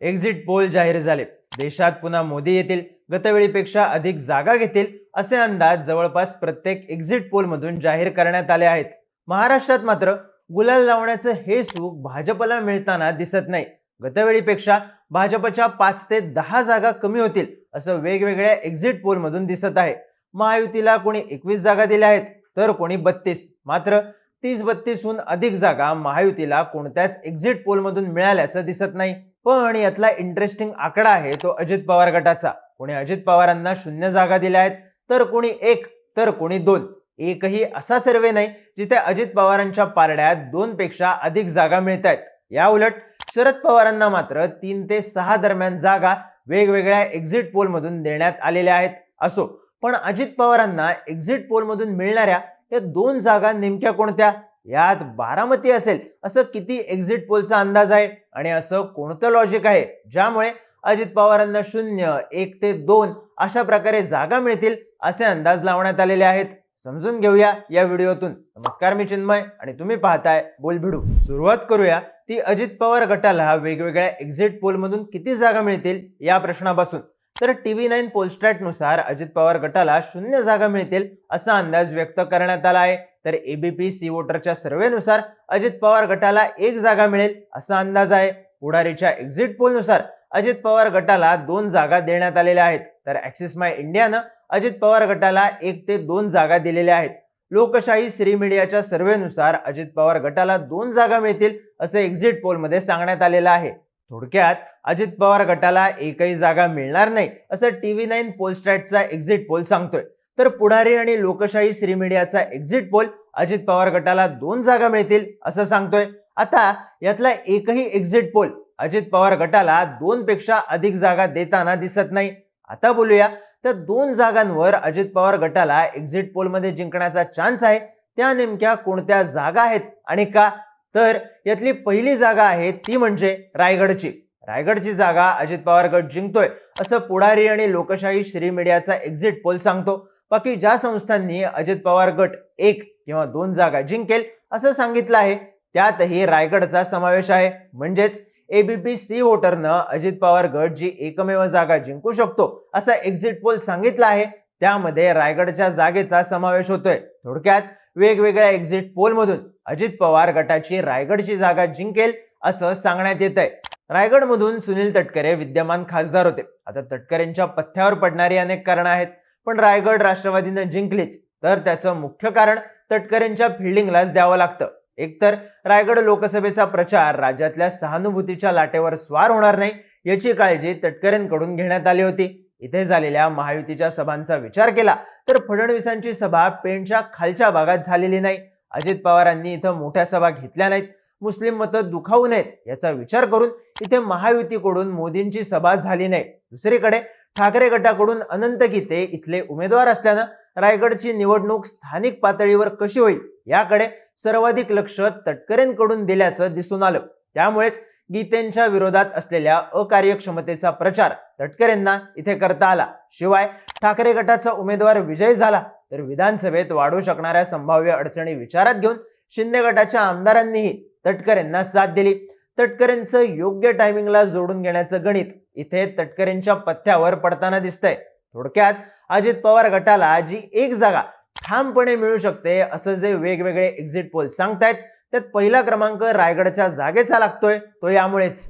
Exit poll जाहीर झाले. देशात पुन्हा मोदी येतील गतवेळीपेक्षा अधिक जागा घेतील असे अंदाज जवळपास प्रत्येक एक्झिट पोलमधून जाहीर करण्यात आले आहेत. महाराष्ट्रात मात्र गुलाल लावण्याचं हे सुख भाजपला मिळताना दिसत नाही. गतवेळीपेक्षा भाजपच्या पाच ते दहा जागा कमी होतील असं वेगवेगळ्या एक्झिट पोलमधून दिसत आहे. महायुतीला कोणी एकवीस जागा दिल्या आहेत तर कोणी बत्तीस. मात्र तीस बत्तीसहून अधिक जागा महायुतीला कोणत्याच एक्झिट पोलमधून मिळाल्याचं दिसत नाही. पण यातला इंटरेस्टिंग आकडा आहे तो अजित पवार गटाचा. कोणी अजित पवारांना शून्य जागा दिल्या आहेत तर कोणी एक तर कोणी दोन. एकही असा सर्वे नाही जिथे अजित पवारांच्या पारड्यात दोन पेक्षा अधिक जागा मिळत आहेत. या उलट शरद पवारांना मात्र तीन ते सहा दरम्यान जागा वेगवेगळ्या एक्झिट पोलमधून देण्यात आलेल्या आहेत असो. पण अजित पवारांना एक्झिट पोलमधून मिळणाऱ्या या दोन जागा नेमक्या कोणत्या? यात बारामती असेल. असं किती एक्झिट पोलचा अंदाज आहे? आणि असं कोणतं लॉजिक आहे? ज्यामुळे अजित पवारांना शून्य एक ते दोन अशा प्रकारे जागा मिळतील असे अंदाज लावण्यात आलेले आहेत. समजून घेऊया या व्हिडिओतून. नमस्कार मी चिन्मय आणि तुम्ही पाहताय बोलभिडू. सुरुवात करूया. ती अजित पवार गटाला वेगवेगळ्या एक्झिट पोलमधून किती जागा मिळतील या प्रश्नापासून. तर टीव्ही नाईन पोलस्टॅटनुसार अजित पवार गटाला शून्य जागा मिळतील असा अंदाज व्यक्त करण्यात आला आहे. तर एबीपी सी वोटरच्या सर्वेनुसार अजित पवार गटाला एक जागा मिळेल असा अंदाज आहे. पुढारीच्या एक्झिट पोलनुसार अजित पवार गटाला दोन जागा देण्यात आलेल्या आहेत. तर ऍक्सिस माय इंडियानं अजित पवार गटाला एक ते दोन जागा दिलेल्या आहेत. लोकशाही श्री मीडियाच्या सर्वेनुसार अजित पवार गटाला दोन जागा मिळतील असं एक्झिट पोलमध्ये सांगण्यात आलेलं आहे. थोडक्यात अजित पवार गटाला एकही जागा मिळणार नाही असं टीव्ही नाईन पोलस्ट्रॅटचा एक्झिट पोल सांगतोय. तर पुढारी आणि लोकशाही श्री मीडियाचा एक्झिट पोल अजित पवार गटाला दोन जागा मिळतील असं सांगतोय. आता यातला एकही एक्झिट पोल अजित पवार गटाला दोन पेक्षा अधिक जागा देताना दिसत नाही. आता बोलूया तर दोन जागांवर अजित पवार गटाला एक्झिट पोलमध्ये जिंकण्याचा चान्स आहे. त्या नेमक्या कोणत्या जागा आहेत आणि का? तर यातली पहिली जागा आहे ती म्हणजे रायगडची. रायगडची जागा अजित पवार गट जिंकतोय असं पुढारी आणि लोकशाही श्री मीडियाचा एक्झिट पोल सांगतो. बाकी ज्या संस्थांनी अजित पवार गट एक किंवा दोन जागा जिंकेल असं सांगितलं आहे त्यातही रायगडचा समावेश आहे. म्हणजेच एबीपी सी वोटरनं अजित पवार गट जी एकमेव जागा जिंकू शकतो असा एक्झिट पोल सांगितला आहे. त्यामध्ये रायगडच्या जागेचा समावेश होतोय. थोडक्यात वेगवेगळ्या एक्झिट पोलमधून अजित पवार गटाची रायगडची जागा जिंकेल असं सांगण्यात येत आहे रायगडमधून सुनील तटकरे विद्यमान खासदार होते. आता तटकरेंच्या पथ्यावर पडणारी अनेक कारणं आहेत. पण रायगड राष्ट्रवादीनं जिंकलीच. तर त्याचं मुख्य कारण तटकरेंच्या फिल्डिंगलाच द्यावं लागतं. एकतर रायगड लोकसभेचा प्रचार राज्यातल्या सहानुभूतीच्या लाटेवर स्वार होणार नाही याची काळजी तटकरेंकडून घेण्यात आली होती. इथे झालेल्या महायुतीच्या सभांचा विचार केला तर फडणवीसांची सभा पेणच्या खालच्या भागात झालेली नाही. अजित पवारांनी इथं मोठ्या सभा घेतल्या नाहीत. मुस्लिम मतं दुखावू नयेत याचा विचार करून इथे महायुतीकडून मोदींची सभा झाली नाही. दुसरीकडे ठाकरे गटाकडून अनंत गीते इथले उमेदवार असल्यानं रायगडची निवडणूक स्थानिक पातळीवर कशी होईल याकडे सर्वाधिक लक्ष तटकरेंकडून दिल्याचं दिसून आलं. त्यामुळेच गीतेंच्या विरोधात असलेल्या अकार्यक्षमतेचा प्रचार तटकरेंना इथे करता आला. शिवाय ठाकरे गटाचा उमेदवार विजय झाला तर विधानसभेत वाढू शकणाऱ्या संभाव्य अडचणी विचारात घेऊन शिंदे गटाच्या आमदारांनीही तटकरेंना साथ दिली. तटकरेंचं योग्य टायमिंगला जोडून घेण्याचं गणित इथे तटकरेंच्या पथ्यावर पडताना दिसतंय. थोडक्यात अजित पवार गटाला जी एक जागा ठामपणे मिळू शकते असं जे वेगवेगळे एक्झिट पोल सांगतायत त्यात पहिला क्रमांक रायगडच्या जागेचा लागतोय. तो यामुळेच.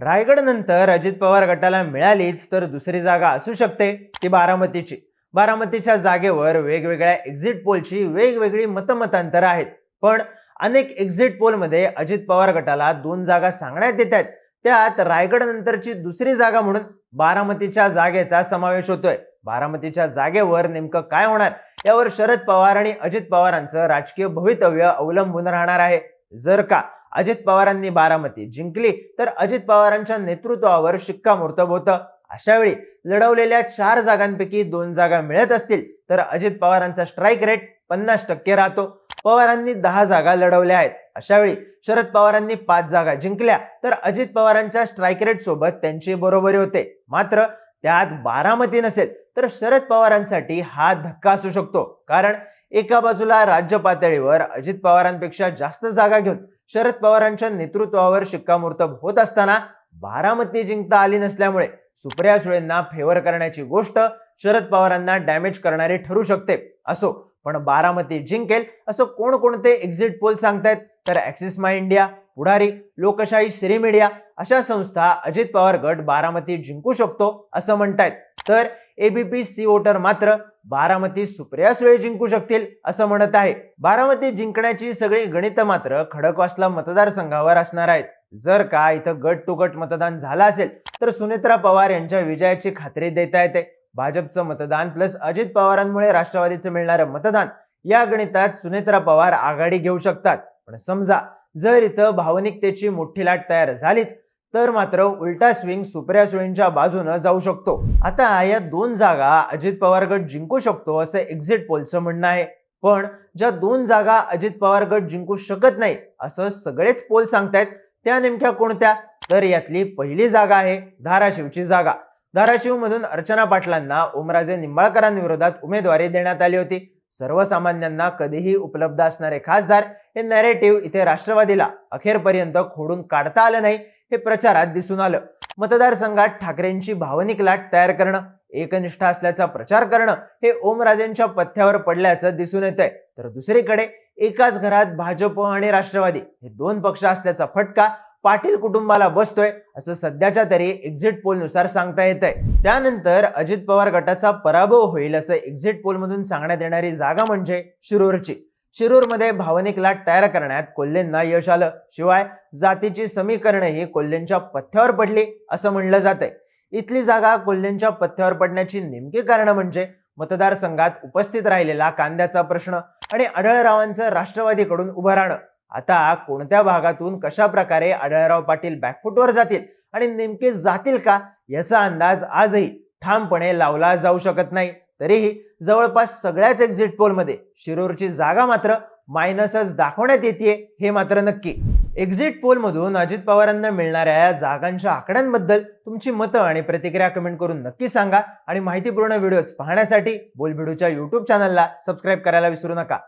रायगड नंतर अजित पवार गटाला मिळालीच तर दुसरी जागा असू शकते ती बारामतीची. बारामतीच्या जागेवर वेगवेगळ्या एक्झिट पोलची वेगवेगळी मतमतांतर आहेत. पण अनेक एक्झिट पोलमध्ये अजित पवार गटाला दोन जागा सांगण्यात येत आहेत. त्यात रायगड नंतरची दुसरी जागा म्हणून बारामतीच्या जागेचा समावेश होतोय. बारामतीच्या जागेवर नेमकं काय होणार? यावर शरद पवार आणि अजित पवारांचं राजकीय भवितव्य अवलंबून राहणार आहे. जर का अजित पवारांनी बारामती जिंकली तर अजित पवारांच्या नेतृत्वावर शिक्कामोर्तब होतं. अशावेळी लढवलेल्या चार जागांपैकी दोन जागा मिळत असतील तर अजित पवारांचा स्ट्राईक रेट पन्नास टक्के राहतो. पवारांनी दहा जागा लढवल्या आहेत. अशावेळी शरद पवारांनी पाच जागा जिंकल्या तर अजित पवारांच्या स्ट्राईक रेट सोबत त्यांची बरोबरी होते. मात्र त्यात बारामती नसेल तर शरद पवारांसाठी हा धक्का असू शकतो. कारण एका बाजूला राज्य पातळीवर अजित पवारांपेक्षा जास्त जागा घेऊन शरद पवारांच्या नेतृत्वावर शिक्कामोर्तब होत असताना बारामती जिंकता आली नसल्यामुळे सुप्रिया सुळेंना फेवर करण्याची गोष्ट शरद पवारांना डॅमेज करणारी ठरू शकते. असो पण बारामती जिंकेल असं कोणकोणते एक्झिट पोल सांगतायत? तर ऍक्सिस माय इंडिया पुढारी लोकशाही श्री मीडिया अशा संस्था अजित पवार गट बारामती जिंकू शकतो असं म्हणतायत. तर एबीपी सी वोटर मात्र बारामती सुप्रिया सुळे जिंकू शकतील असं म्हणत आहे. बारामती जिंकण्याची सगळी गणित मात्र खडकवासला मतदारसंघावर असणार आहेत. जर का इथं गट टू गट मतदान झालं असेल तर सुनेत्रा पवार यांच्या विजयाची खात्री देता येते. भाजपचं मतदान प्लस अजित पवारांमुळे राष्ट्रवादीचं मिळणारं मतदान या गणितात सुनेत्रा पवार आघाडी घेऊ शकतात. पण समजा जर इथं भावनिकतेची मोठी लाट तयार झालीच तर मात्र उलटा स्विंग सुप्रिया सुळेंच्या बाजूनं जाऊ शकतो. आता या दोन जागा अजित पवार गट जिंकू शकतो असं एक्झिट पोलचं म्हणणं आहे. पण ज्या दोन जागा अजित पवार गट जिंकू शकत नाही असं सगळेच पोल सांगतायत. त्या नेमक्या कोणत्या? तर यातली पहिली जागा आहे धाराशिवची जागा. धाराशिव मधून अर्चना पाटलांना ओमराजे निंबाळकरांविरोधात उमेदवारी देण्यात आली होती. सर्वसामान्यांना कधीही उपलब्ध असणारे खासदार हे नॅरेटिव्ह इथे राष्ट्रवादीला अखेरपर्यंत खोडून काढता आलं नाही. हे प्रचारात दिसून आलं. मतदारसंघात ठाकरेंची भावनिक लाट तयार करणं एकनिष्ठ असल्याचा प्रचार करणं हे ओमराजेंच्या पथ्यावर पडल्याचं दिसून येत आहे तर दुसरीकडे एकाच घरात भाजप आणि राष्ट्रवादी हे दोन पक्ष असल्याचा फटका पाटील कुटुंबाला बसतोय असं सध्याच्या तरी एक्झिट पोलनुसार सांगता येत आहे त्यानंतर अजित पवार गटाचा पराभव होईल असं एक्झिट पोलमधून सांगण्यात येणारी जागा म्हणजे शिरूरची. शिरूरमध्ये भावनिक लाट तयार करण्यात कोल्हेंना यश आलं. शिवाय जातीची समीकरणही कोल्हेंच्या पथ्यावर पडली असं म्हणलं जातंय. इथली जागा कोल्हेंच्या पथ्यावर पडण्याची नेमकी कारण म्हणजे मतदारसंघात उपस्थित राहिलेला कांद्याचा प्रश्न आणि आढळरावांचं राष्ट्रवादीकडून उभं राहणं. आता कोणत्या भागातून कशा प्रकारे आढळराव पाटील बॅकफुटवर जातील आणि नेमके जातील का याचा अंदाज आजही ठामपणे लावला जाऊ शकत नाही. तरीही जवळपास सगळ्याच एक्झिट पोलमध्ये शिरूरची जागा मात्र मायनसच दाखवण्यात येते हे मात्र नक्की. एक्झिट पोल मधून अजित पवारांना मिळणाऱ्या या जागांच्या आकड्यांबद्दल तुमची मतं आणि प्रतिक्रिया कमेंट करून नक्की सांगा. आणि माहितीपूर्ण व्हिडिओज पाहण्यासाठी बोलभिडूच्या युट्यूब चॅनलला सबस्क्राईब करायला विसरू नका.